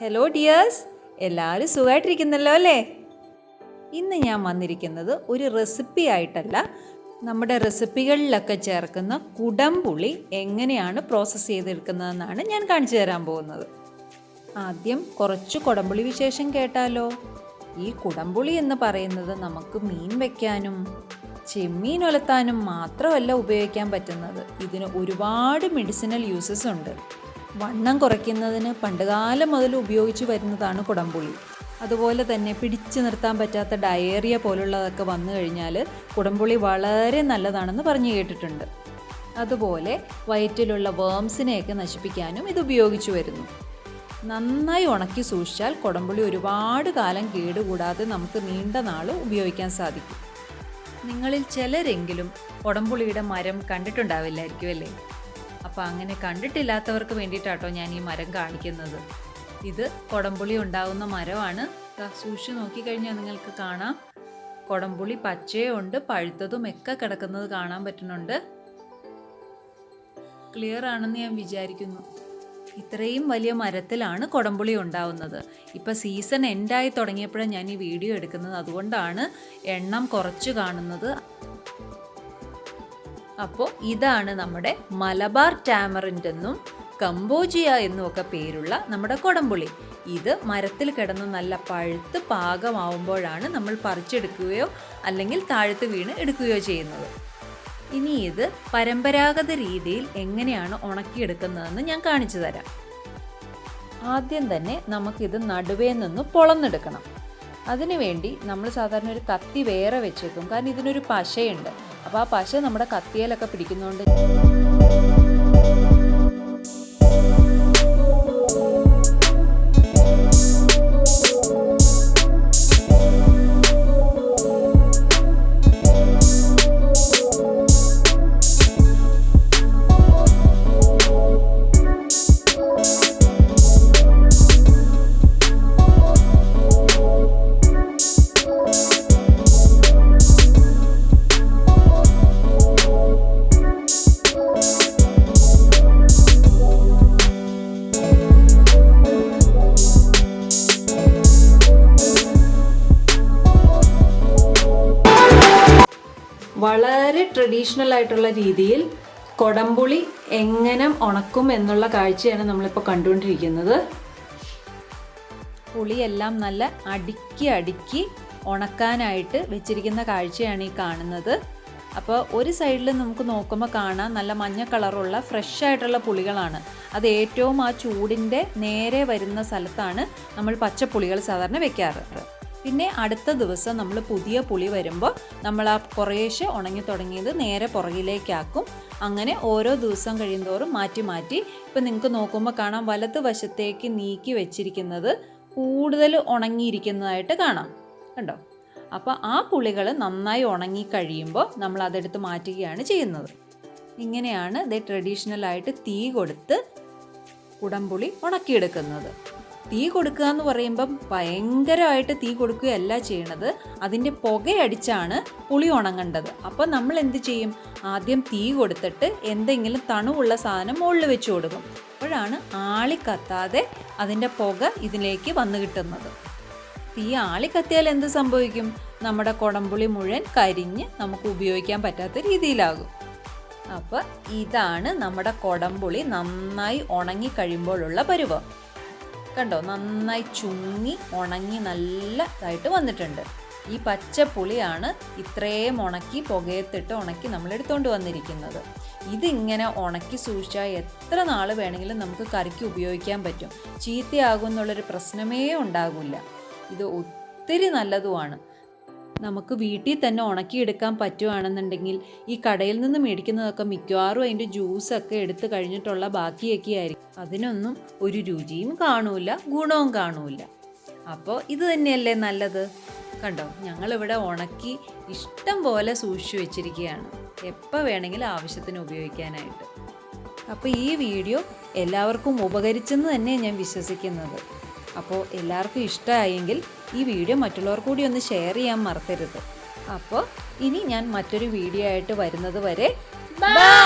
Hello dears എല്ലാവരും സുഖമായിട്ടിരിക്കുന്നല്ലോ അല്ലേ? ഇന്ന് ഞാൻ വന്നിരിക്കുന്നത് ഒരു റെസിപ്പി ആയിട്ടല്ല നമ്മുടെ റെസിപ്പികളിലൊക്കെ ചേർക്കുന്ന കുടംപുളി എങ്ങനെയാണ് പ്രോസസ്സ് ചെയ്തെടുക്കുന്നതെന്നാണ് ഞാൻ കാണിച്ചു തരാൻ പോകുന്നത്. ആദ്യം കുറച്ച് കുടംപുളി വിശേഷം കേട്ടാലോ? ഈ കുടംപുളി എന്ന് പറയുന്നത് നമുക്ക് മീൻ വയ്ക്കാനും ചെമ്മീൻ ഒലത്താനും മാത്രമല്ല ഉപയോഗിക്കാൻ പറ്റുന്നത്. ഇതിന് ഒരുപാട് മെഡിസിനൽ യൂസസ് ഉണ്ട്. വണ്ണം കുറയ്ക്കുന്നതിന് പണ്ടുകാലം മുതൽ ഉപയോഗിച്ച് വരുന്നതാണ് കുടംപുളി. അതുപോലെ തന്നെ പിടിച്ചു നിർത്താൻ പറ്റാത്ത ഡയേറിയ പോലുള്ളതൊക്കെ വന്നു കഴിഞ്ഞാൽ കുടംപുളി വളരെ നല്ലതാണെന്ന് പറഞ്ഞു കേട്ടിട്ടുണ്ട്. അതുപോലെ വയറ്റിലുള്ള വേംസിനെയൊക്കെ നശിപ്പിക്കാനും ഇത് ഉപയോഗിച്ചു വരുന്നു. നന്നായി ഉണക്കി സൂക്ഷിച്ചാൽ കുടംപുളി ഒരുപാട് കാലം കേടുകൂടാതെ നമുക്ക് നീണ്ട നാൾ ഉപയോഗിക്കാൻ സാധിക്കും. നിങ്ങളിൽ ചിലരെങ്കിലും കുടംപുളിയുടെ മരം കണ്ടിട്ടുണ്ടാവില്ലായിരിക്കും അല്ലേ അപ്പോൾ അങ്ങനെ കണ്ടിട്ടില്ലാത്തവർക്ക് വേണ്ടിയിട്ടാട്ടോ ഞാൻ ഈ മരം കാണിക്കുന്നത്. ഇത് കൊടംപുളി ഉണ്ടാകുന്ന മരമാണ്. സൂക്ഷിച്ച് നോക്കിക്കഴിഞ്ഞാൽ നിങ്ങൾക്ക് കാണാം. കൊടംപുളി പച്ചയുണ്ട് പഴുത്തതും ഒക്കെ കിടക്കുന്നത് കാണാൻ പറ്റുന്നുണ്ട്. ക്ലിയർ ആണെന്ന് ഞാൻ വിചാരിക്കുന്നു. ഇത്രയും വലിയ മരത്തിലാണ് കൊടംപുളി ഉണ്ടാവുന്നത്. ഇപ്പം സീസൺ എൻഡായി തുടങ്ങിയപ്പോഴാണ് ഞാൻ ഈ വീഡിയോ എടുക്കുന്നത്. അതുകൊണ്ടാണ് എണ്ണം കുറച്ച് കാണുന്നത്. അപ്പോൾ ഇതാണ് നമ്മുടെ മലബാർ ടാമറിന്റ് എന്നും കമ്പോജിയ എന്നൊക്കെ പേരുള്ള നമ്മുടെ കൊടംപുളി. ഇത് മരത്തിൽ കിടന്ന് നല്ല പഴുത്ത് പാകമാവുമ്പോഴാണ് നമ്മൾ പറിച്ചെടുക്കുകയോ അല്ലെങ്കിൽ താഴത്ത് വീണ് എടുക്കുകയോ ചെയ്യുന്നത്. ഇനി ഇത് പരമ്പരാഗത രീതിയിൽ എങ്ങനെയാണ് ഉണക്കിയെടുക്കുന്നതെന്ന് ഞാൻ കാണിച്ചു തരാം. ആദ്യം തന്നെ നമുക്കിത് നടുവേ നിന്ന് പൊളന്നെടുക്കണം. അതിനുവേണ്ടി നമ്മൾ സാധാരണ ഒരു കത്തി വേറെ വെച്ചേക്കും. കാരണം ഇതിനൊരു പശയുണ്ട്. അപ്പോൾ ആ പശ നമ്മുടെ കത്തിയലൊക്കെ പിടിക്കുന്നതുകൊണ്ട് വളരെ ട്രഡീഷണൽ ആയിട്ടുള്ള രീതിയിൽ കൊടംപുളി എങ്ങനെ ഉണക്കും എന്നുള്ള കാഴ്ചയാണ് നമ്മളിപ്പോൾ കണ്ടുകൊണ്ടിരിക്കുന്നത്. പുളിയെല്ലാം നല്ല അടുക്കി അടുക്കി ഉണക്കാനായിട്ട് വെച്ചിരിക്കുന്ന കാഴ്ചയാണ് ഈ കാണുന്നത്. അപ്പോൾ ഒരു സൈഡിൽ നമുക്ക് നോക്കുമ്പോൾ കാണാം നല്ല മഞ്ഞ കളറുള്ള ഫ്രഷ് ആയിട്ടുള്ള പുളികളാണ്. അത് ഏറ്റവും ആ ചൂടിന്റെ നേരെ വരുന്ന സ്ഥലത്താണ് നമ്മൾ പച്ചപ്പുളികൾ സാധാരണ വെക്കാറ്. പിന്നെ അടുത്ത ദിവസം നമ്മൾ പുതിയ പുളി വരുമ്പോൾ നമ്മൾ ആ കുറേശ്ശെ ഉണങ്ങി തുടങ്ങിയത് നേരെ പുറകിലേക്കാക്കും. അങ്ങനെ ഓരോ ദിവസം കഴിയുന്തോറും മാറ്റി മാറ്റി ഇപ്പം നിങ്ങൾക്ക് നോക്കുമ്പോൾ കാണാം വലത് വശത്തേക്ക് നീക്കി വെച്ചിരിക്കുന്നത് കൂടുതൽ ഉണങ്ങിയിരിക്കുന്നതായിട്ട് കാണാം. കണ്ടോ? അപ്പോൾ ആ പുളികൾ നന്നായി ഉണങ്ങി കഴിയുമ്പോൾ നമ്മൾ അതെടുത്ത് മാറ്റുകയാണ് ചെയ്യുന്നത്. ഇങ്ങനെയാണ് ഇത് ട്രഡീഷണലായിട്ട് തീ കൊടുത്ത് കുടംപുളി ഉണക്കിയെടുക്കുന്നത്. തീ കൊടുക്കുക എന്ന് പറയുമ്പം ഭയങ്കരമായിട്ട് തീ കൊടുക്കുകയല്ല ചെയ്യണത്. അതിന്റെ പുകയടിച്ചാണ് പുളി ഉണങ്ങേണ്ടത്. അപ്പോൾ നമ്മൾ എന്ത് ചെയ്യും? ആദ്യം തീ കൊടുത്തിട്ട് എന്തെങ്കിലും തണുവുള്ള സാധനം മുകളിൽ വെച്ച് കൊടുക്കും. അപ്പോഴാണ് ആളി കത്താതെ അതിന്റെ പുക ഇതിലേക്ക് വന്നു കിട്ടുന്നത്. തീ ആളി കത്തിയാൽ എന്ത് സംഭവിക്കും? നമ്മുടെ കുടംപുളി മുഴുവൻ കരിഞ്ഞ് നമുക്ക് ഉപയോഗിക്കാൻ പറ്റാത്ത രീതിയിലാകും. അപ്പോൾ ഇതാണ് നമ്മുടെ കുടംപുളി നന്നായി ഉണങ്ങി കഴിയുമ്പോഴുള്ള പരുവം. കണ്ടോ? നന്നായി ചുങ്ങി ഉണങ്ങി നല്ല ഇതായിട്ട് വന്നിട്ടുണ്ട്. ഈ പച്ച പുളിയാണ് ഇത്രയും ഉണക്കി പുകയത്തിട്ട് ഉണക്കി നമ്മൾ എടുത്തുകൊണ്ട് വന്നിരിക്കുന്നത്. ഇതിങ്ങനെ ഉണക്കി സൂക്ഷിച്ചാൽ എത്ര നാൾ വേണമെങ്കിലും നമുക്ക് കറിക്ക് ഉപയോഗിക്കാൻ പറ്റും. ചീത്തയാകും എന്നുള്ളൊരു പ്രശ്നമേ ഉണ്ടാകില്ല ഇത് ഒത്തിരി നല്ലതുമാണ്. നമുക്ക് വീട്ടിൽ തന്നെ ഉണക്കിയെടുക്കാൻ പറ്റുവാണെന്നുണ്ടെങ്കിൽ ഈ കടയിൽ നിന്ന് മേടിക്കുന്നതൊക്കെ മിക്കവാറും അതിന്റെ ജ്യൂസൊക്കെ എടുത്ത് കഴിഞ്ഞിട്ടുള്ള ബാക്കിയൊക്കെ ആയിരിക്കും അതിനൊന്നും ഒരു രുചിയും കാണൂല ഗുണവും കാണൂല. അപ്പോൾ ഇത് തന്നെയല്ലേ നല്ലത്? കണ്ടോ ഞങ്ങളിവിടെ ഉണക്കി ഇഷ്ടം പോലെ സൂക്ഷിച്ചു വെച്ചിരിക്കുകയാണ്. എപ്പോൾ വേണമെങ്കിലും ആവശ്യത്തിന് ഉപയോഗിക്കാനായിട്ട്. അപ്പോൾ ഈ വീഡിയോ എല്ലാവർക്കും ഉപകരിച്ചെന്ന് തന്നെ ഞാൻ വിശ്വസിക്കുന്നത്. അപ്പോൾ എല്ലാവർക്കും ഇഷ്ടമായെങ്കിൽ ഈ വീഡിയോ മറ്റുള്ളവർ കൂടി ഒന്ന് ഷെയർ ചെയ്യാൻ മറക്കരുത്. അപ്പോൾ ഇനി ഞാൻ മറ്റൊരു വീഡിയോ ആയിട്ട് വരുന്നത് വരെ ബൈ